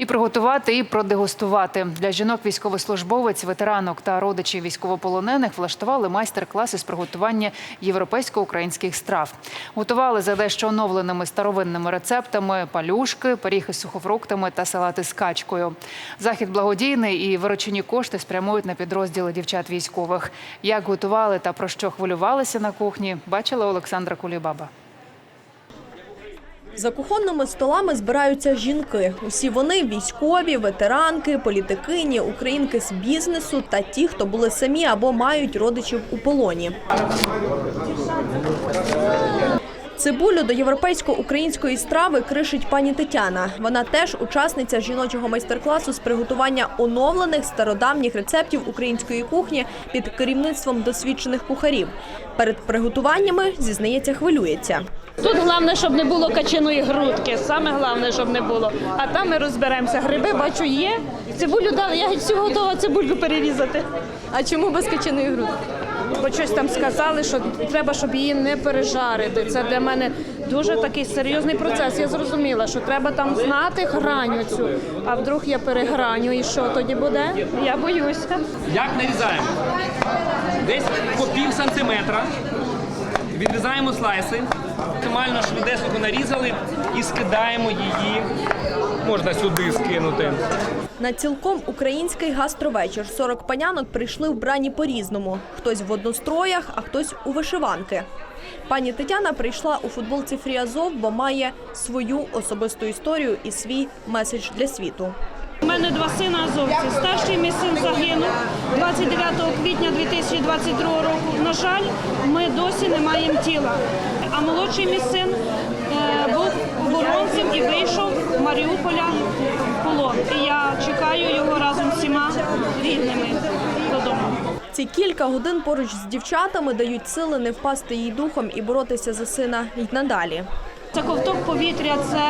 І приготувати, і продегустувати для жінок військовослужбовець, ветеранок та родичів військовополонених влаштували майстер-класи з приготування європейсько-українських страв. Готували за дещо оновленими старовинними рецептами палюшки, пиріг із сухофруктами та салати з качкою. Захід благодійний і виручені кошти спрямують на підрозділи дівчат військових. Як готували та про що хвилювалися на кухні, бачила Олександра Кулібаба. За кухонними столами збираються жінки. Усі вони військові, ветеранки, політикині, українки з бізнесу та ті, хто були самі або мають родичів у полоні. Цибулю до європейсько-української страви кришить пані Тетяна. Вона теж учасниця жіночого майстер-класу з приготування оновлених стародавніх рецептів української кухні під керівництвом досвідчених кухарів. Перед приготуваннями зізнається, хвилюється. Тут головне, щоб не було качаної грудки. Саме головне, щоб не було. А там ми розберемося. Гриби бачу є. Цибулю дали. Я всю готова цибульку перерізати. А чому без качаної грудки? Бо щось там сказали, що треба, щоб її не пережарити. Це для мене дуже такий серйозний процес. Я зрозуміла, що треба там знати граню цю. А вдруг я переграню, і що тоді буде? Я боюся. Як нарізаємо? Десь по пів сантиметра. Відрізаємо слайси. Максимально швидесенько нарізали і скидаємо її. Можна сюди скинути. На цілком український гастровечір 40 панянок прийшли вбрані по-різному. Хтось в одностроях, а хтось у вишиванки. Пані Тетяна прийшла у футболці Фріазов, бо має свою особисту історію і свій меседж для світу. У мене два сина азовці. Старший мій син загинув 29 квітня 2022 року. На жаль, ми досі не маємо тіла. А молодший мій син е, був оборонцем і вийшов Маріуполя в полон. І я чекаю його разом з всіма рідними додому. Ці кілька годин поруч з дівчатами дають сили не впасти їй духом і боротися за сина й надалі. Це ковток повітря, це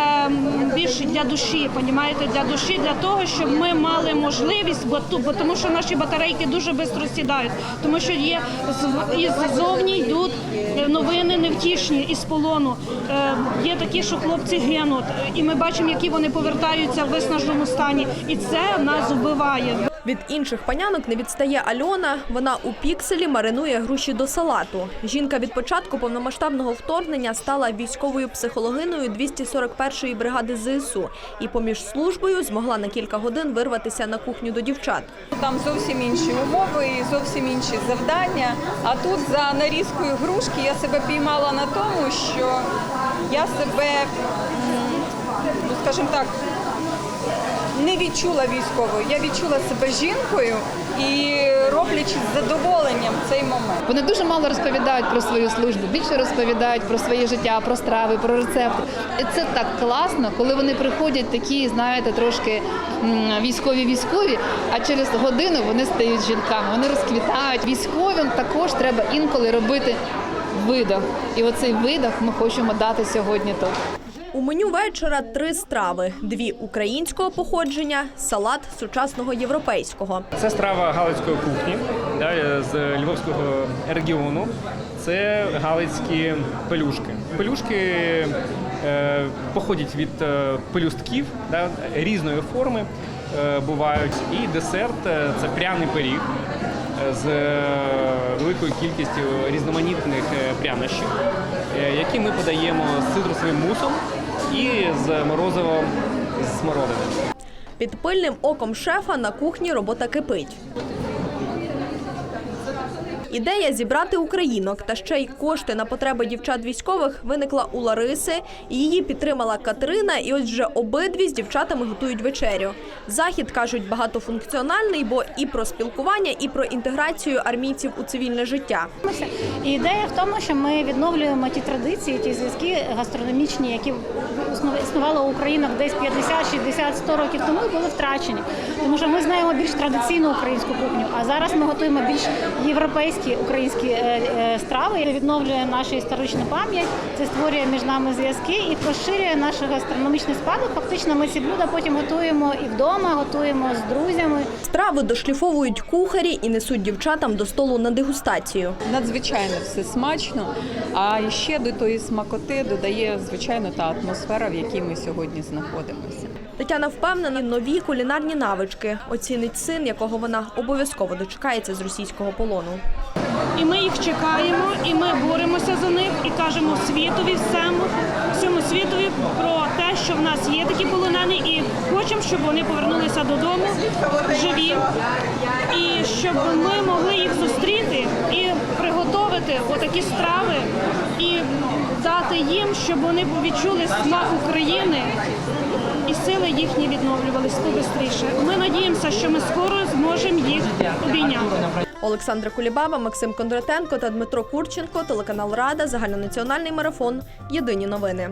більше для душі, понімаєте, для душі, для того, щоб ми мали можливість, бо, бо тому що наші батарейки дуже швидко сідають, тому що є з- іззовні йдуть е, новини невтішні із полону. Е, Є такі, що хлопці гинуть, і ми бачимо, які вони повертаються в виснаженому стані, і це нас вбиває. Від інших панянок не відстає Альона. Вона у пікселі маринує груші до салату. Жінка від початку повномасштабного вторгнення стала військовою психологиною 241-ї бригади ЗСУ і поміж службою змогла на кілька годин вирватися на кухню до дівчат. Там зовсім інші умови і зовсім інші завдання. А тут за нарізкою грушки я себе піймала на тому, що я себе, ну скажімо так, не відчула військовою. Я відчула себе жінкою і роблячи з задоволенням цей момент. Вони дуже мало розповідають про свою службу, більше розповідають про своє життя, про страви, про рецепти. І це так класно, коли вони приходять такі, знаєте, трошки військові-військові, а через годину вони стають жінками, вони розквітають. Військовим також треба інколи робити видох. І оцей видох ми хочемо дати сьогодні тут. У меню вечора три страви: дві українського походження, салат сучасного європейського. Це страва галицької кухні да, з Львовського регіону. Це галицькі пелюшки. Пелюшки е, походять від е, пелюстків да, різної форми е, бувають. І десерт е, це пряний пиріг е, з великою кількістю різноманітних прянощів, які ми подаємо з цитрусовим мусом і з морозивом з смородини. Під пильним оком шефа на кухні робота кипить. Ідея зібрати українок та ще й кошти на потреби дівчат військових виникла у Лариси. Її підтримала Катерина, і ось вже обидві з дівчатами готують вечерю. Захід кажуть багатофункціональний, бо і про спілкування, і про інтеграцію армійців у цивільне життя. Ідея в тому, що ми відновлюємо ті традиції, ті зв'язки гастрономічні, які існували- у українок десь 50, 60, 100 років тому були втрачені. Тому що ми знаємо більш традиційну українську кухню, а зараз ми готуємо більш європейські українські е, е, страви. Це відновлює нашу історичну пам'ять, це створює між нами зв'язки і розширює наш гастрономічний спадок. Фактично, ми ці блюда потім готуємо і вдома, готуємо з друзями. Страви дошліфовують кухарі і несуть дівчатам до столу на дегустацію. Надзвичайно все смачно. А ще до тої смакоти додає звичайно та атмосфера, в якій ми сьогодні знаходимося. Тетяна впевнена, нові кулінарні навички оцінить син, якого вона обов'язково дочекається з російського полону. І ми їх чекаємо, і ми боремося за них, і кажемо світові всьому, всьому світові про те, що в нас є такі полонені, і хочемо, щоб вони повернулися додому живі, і щоб ми могли їх зустріти і приготувати отакі страви і дати їм, щоб вони відчули смак України і сили їхні відновлювались побистріше. Ми надіємося, що ми скоро зможемо їх обійняти. Олександра Кулібаба, Максим Кондратенко та Дмитро Курченко, телеканал Рада, загальнонаціональний марафон. Єдині новини.